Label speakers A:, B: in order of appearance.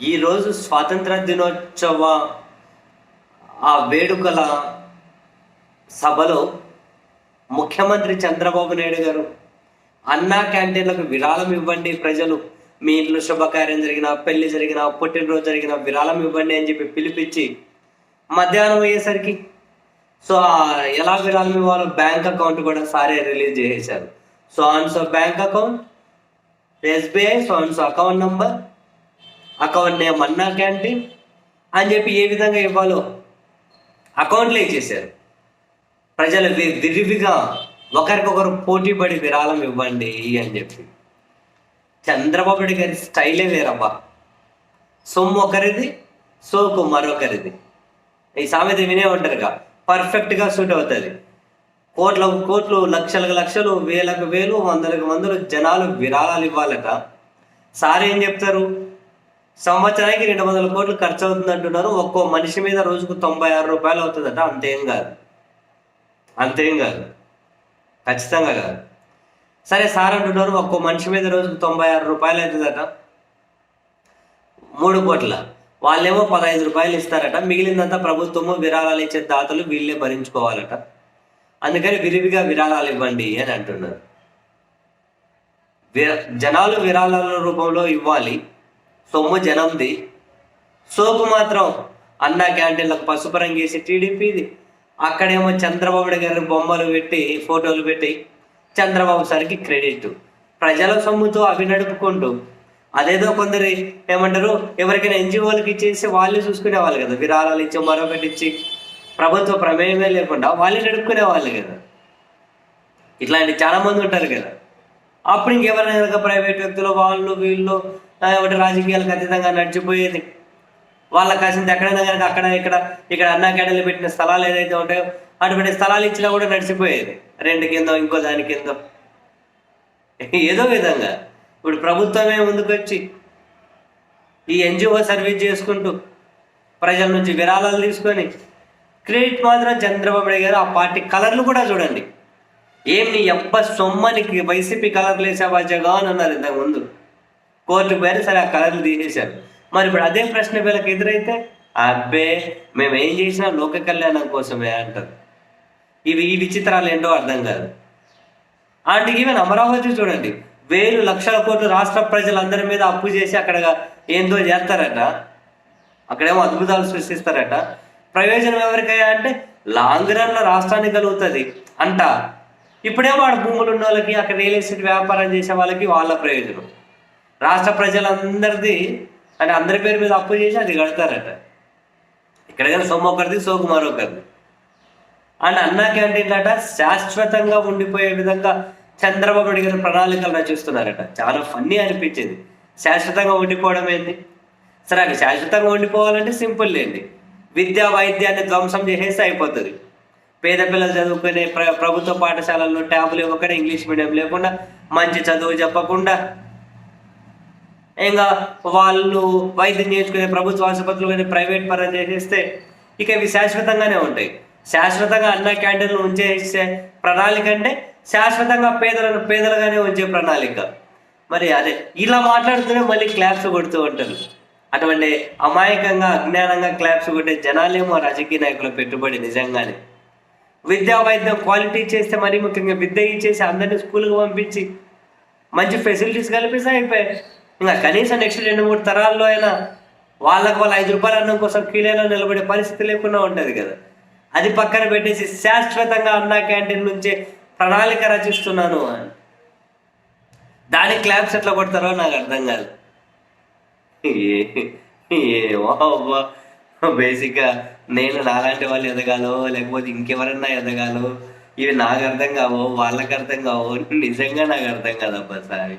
A: ఈరోజు స్వాతంత్ర దినోత్సవ ఆ వేడుకల సభలో ముఖ్యమంత్రి చంద్రబాబు నాయుడు గారు అన్నా క్యాంటీన్లకు విరాళం ఇవ్వండి ప్రజలు. మీ ఇంట్లో శుభకార్యం జరిగిన పెళ్ళి జరిగిన పుట్టినరోజు జరిగిన విరాళం ఇవ్వండి అని చెప్పి పిలిపించి మధ్యాహ్నం అయ్యేసరికి సో ఎలా విరాళం ఇవ్వాలో బ్యాంక్ అకౌంట్ కూడా సారే రిలీజ్ చేసేసారు so and so bank account SBI so and so account number account name Anna canteen అని చెప్పి ఏ విధంగా ఇవ్వాలో అకౌంట్లో ఇచ్చేసారు ప్రజలు విరివిగా ఒకరికొకరు పోటీ పడి విరాళం ఇవ్వండి అని చెప్పి. చంద్రబాబు నాయుడు గారి స్టైలే వేరబ్బా. సొమ్ము ఒకరిది సోకు మరొకరిది. ఈ సామెత వినే ఉంటారుగా. పర్ఫెక్ట్గా సూట్ అవుతుంది. కోట్ల కోట్లు లక్షలకు లక్షలు వేలకు వేలు వందలకు వందలు జనాలు విరాళాలు ఇవ్వాలట. సార్ ఏం చెప్తారు? సంవత్సరానికి రెండు వందల కోట్లు ఖర్చు అవుతుంది అంటున్నారు ఒక్కో మనిషి మీద రోజుకు తొంభై ఆరు రూపాయలు అవుతుందట. అంతేం కాదు. అంతేం కాదు. ఖచ్చితంగా కాదు. సరే సార్ అంటున్నారు ఒక్కో మనిషి మీద రోజుకు తొంభై ఆరు రూపాయలు అవుతుందట. మూడు కోట్ల. వాళ్ళేమో పదహైదు రూపాయలు ఇస్తారట. మిగిలిందంతా ప్రభుత్వము విరాళాలు ఇచ్చే దాతలు వీళ్ళే భరించుకోవాలట. అందుకని విరివిగా విరాళాలు ఇవ్వండి అని అంటున్నారు. విరా జనాలు విరాళాల రూపంలో ఇవ్వాలి. సొమ్ము జనంది. సోపు మాత్రం అన్నా క్యాంటీన్లకు పసుపు రంగు వేసి టీడీపీది అక్కడేమో చంద్రబాబు గారి బొమ్మలు పెట్టి ఫోటోలు పెట్టి చంద్రబాబు సార్కి క్రెడిట్. ప్రజల సొమ్ముతో అవి నడుపుకుంటూ అదేదో కొందరు ఏమంటారు ఎవరికైనా ఎన్జిఓలకు ఇచ్చేసి వాళ్ళే చూసుకునే వాళ్ళు కదా. విరాళాలు ఇచ్చి మరొకటి ఇచ్చి ప్రభుత్వ ప్రమేయమే లేకుండా వాళ్ళే నడుపుకునే వాళ్ళు కదా. ఇట్లాంటి చాలా మంది ఉంటారు కదా. అప్పుడు ఇంకెవరైనా కనుక ప్రైవేట్ వ్యక్తులు వాళ్ళు వీళ్ళు ఒకటి రాజకీయాలకు అతీతంగా నడిచిపోయేది. వాళ్ళకి కాసింది ఎక్కడైనా కనుక అక్కడ ఇక్కడ ఇక్కడ అన్నా క్యాడలు పెట్టిన స్థలాలు ఏదైతే ఉంటాయో అటువంటి స్థలాలు ఇచ్చినా కూడా నడిచిపోయేది. రెండు కింద ఇంకో దాని కింద. ఏదో విధంగా. ఇప్పుడు ప్రభుత్వమే ముందుకొచ్చి ఈ ఎన్జిఓ సర్వీస్ చేసుకుంటూ ప్రజల నుంచి విరాళాలు తీసుకొని క్రెడిట్ మాత్రం చంద్రబాబు నాయుడు గారు ఆ పార్టీ కలర్లు కూడా చూడండి. ఏం నీ ఎబ్బ సొమ్మనికి వైసీపీ కలర్లు వేసావా జగన్ అన్నారు ఇంతకు ముందు. కోర్టుకు పోయారు సరే ఆ కలర్లు తీసేశారు. మరి ఇప్పుడు అదే ప్రశ్న వీళ్ళకి ఎదురైతే అబ్బే మేము ఏం చేసినా లోక కళ్యాణం కోసమే అంటారు. ఇవి ఈ విచిత్రాలు ఏంటో అర్థం కాదు. అండ్ ఈవెన్ అమరావతి చూడండి వేలు లక్షల కోట్లు రాష్ట్ర ప్రజలందరి మీద అప్పు చేసి అక్కడ ఏందో చేస్తారట. అక్కడేమో అద్భుతాలు సృష్టిస్తారట. ప్రయోజనం ఎవరికయ్యా అంటే లాంగ్ రన్లో రాష్ట్రానికి కలుగుతుంది అంట. ఇప్పుడేమో వాడు భూములు ఉన్న వాళ్ళకి అక్కడ రియల్ ఎస్టేట్ వ్యాపారం చేసే వాళ్ళకి వాళ్ళ ప్రయోజనం. రాష్ట్ర ప్రజలందరిది అంటే అందరి పేరు మీద అప్పు చేసి అది కడతారట. ఇక్కడ కానీ సొమ్ము ఒకరిది సోకు మరొకరిది అండ్ అన్నా క్యాంటీన్ శాశ్వతంగా ఉండిపోయే విధంగా చంద్రబాబు నాయుడు గారు ప్రణాళికలు రచిస్తున్నారట. చాలా ఫన్నీ అనిపించింది. శాశ్వతంగా ఉండిపోవడం ఏంది? సరే అది శాశ్వతంగా ఉండిపోవాలంటే సింపుల్ లేండి. విద్యా వైద్యాన్ని ధ్వంసం చేసేస్తే అయిపోతుంది. పేద పిల్లలు చదువుకునే ప్ర ప్రభుత్వ పాఠశాలల్లో ట్యాబులు ఇవ్వకుండా ఇంగ్లీష్ మీడియం లేకుండా మంచి చదువు చెప్పకుండా ఇంకా వాళ్ళు వైద్యం నేర్చుకునే ప్రభుత్వ ఆసుపత్రులు కానీ ప్రైవేట్ పరం చేసేస్తే ఇక ఇవి శాశ్వతంగానే ఉంటాయి. శాశ్వతంగా అన్న క్యాంటీన్లు ఉంచేసే ప్రణాళిక అంటే శాశ్వతంగా పేదలను పేదలుగానే ఉంచే ప్రణాళిక. మరి అదే ఇలా మాట్లాడుతూనే మళ్ళీ క్లాప్స్ కొడుతూ ఉంటారు. అటువంటి అమాయకంగా అజ్ఞానంగా క్లాప్స్ కొట్టే జనాలేమో రాజకీయ నాయకుల పెట్టుబడి నిజంగానే. విద్యా వైద్యం క్వాలిటీ చేస్తే మరీ ముఖ్యంగా విద్య ఇచ్చేసి అందరినీ స్కూల్కి పంపించి మంచి ఫెసిలిటీస్ కల్పిస్తే అయిపోయాయి ఇంకా కనీసం నెక్స్ట్ రెండు మూడు తరాల్లో అయినా వాళ్ళకు వాళ్ళ ఐదు రూపాయల అన్నం కోసం కీలేలో నిలబడే పరిస్థితి లేకుండా ఉంటుంది కదా. అది పక్కన పెట్టేసి శాశ్వతంగా అన్నా క్యాంటీన్ నుంచే ప్రణాళిక రచిస్తున్నాను అని. దానికి క్లాప్స్ ఎట్లా కొడతారో నాకు అర్థం కాదు. ఏ- ఏమో బేసిక్గా నేను నాలాంటి వాళ్ళు ఎదగాలో లేకపోతే ఇంకెవరన్నా ఎదగాలో ఇవి నాకు అర్థం కావో వాళ్ళకి అర్థం కావో నిజంగా నాకు అర్థం కాదబ్బా సారీ